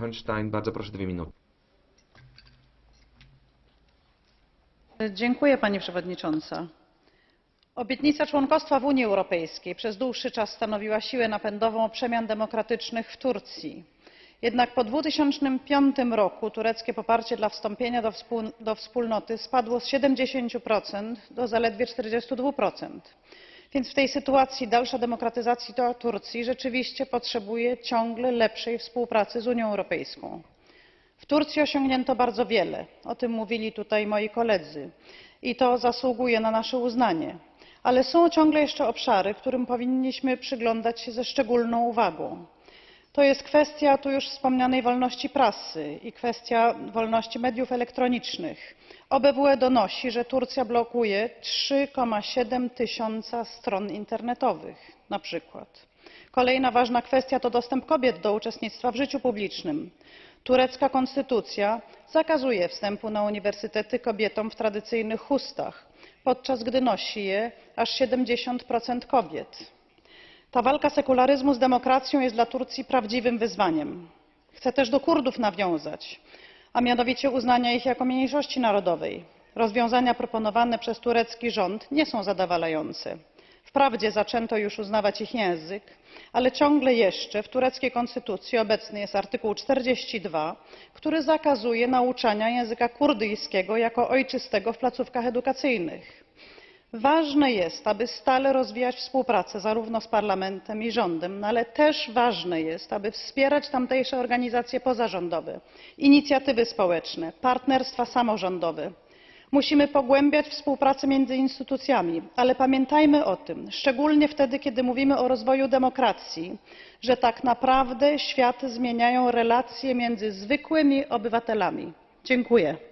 Honstein, bardzo proszę dwie minuty. Dziękuję Pani Przewodnicząca. Obietnica członkostwa w Unii Europejskiej przez dłuższy czas stanowiła siłę napędową przemian demokratycznych w Turcji. Jednak po 2005 roku tureckie poparcie dla wstąpienia do, wspól- do wspólnoty spadło z 70% do zaledwie 42%. Więc w tej sytuacji dalsza demokratyzacja Turcji rzeczywiście potrzebuje ciągle lepszej współpracy z Unią Europejską. W Turcji osiągnięto bardzo wiele, o tym mówili tutaj moi koledzy i to zasługuje na nasze uznanie. Ale są ciągle jeszcze obszary, którym powinniśmy przyglądać się ze szczególną uwagą. To jest kwestia tu już wspomnianej wolności prasy i kwestia wolności mediów elektronicznych. OBWE donosi, że Turcja blokuje 3,7 tysiąca stron internetowych na przykład. Kolejna ważna kwestia to dostęp kobiet do uczestnictwa w życiu publicznym. Turecka konstytucja zakazuje wstępu na uniwersytety kobietom w tradycyjnych chustach, podczas gdy nosi je aż 70 kobiet. Ta walka sekularyzmu z demokracją jest dla Turcji prawdziwym wyzwaniem. Chcę też do Kurdów nawiązać, a mianowicie uznania ich jako mniejszości narodowej. Rozwiązania proponowane przez turecki rząd nie są zadowalające. Wprawdzie zaczęto już uznawać ich język, ale ciągle jeszcze w tureckiej konstytucji obecny jest artykuł 42, który zakazuje nauczania języka kurdyjskiego jako ojczystego w placówkach edukacyjnych. Ważne jest, aby stale rozwijać współpracę zarówno z parlamentem i rządem, no ale też ważne jest, aby wspierać tamtejsze organizacje pozarządowe, inicjatywy społeczne, partnerstwa samorządowe. Musimy pogłębiać współpracę między instytucjami, ale pamiętajmy o tym, szczególnie wtedy, kiedy mówimy o rozwoju demokracji, że tak naprawdę świat zmieniają relacje między zwykłymi obywatelami. Dziękuję.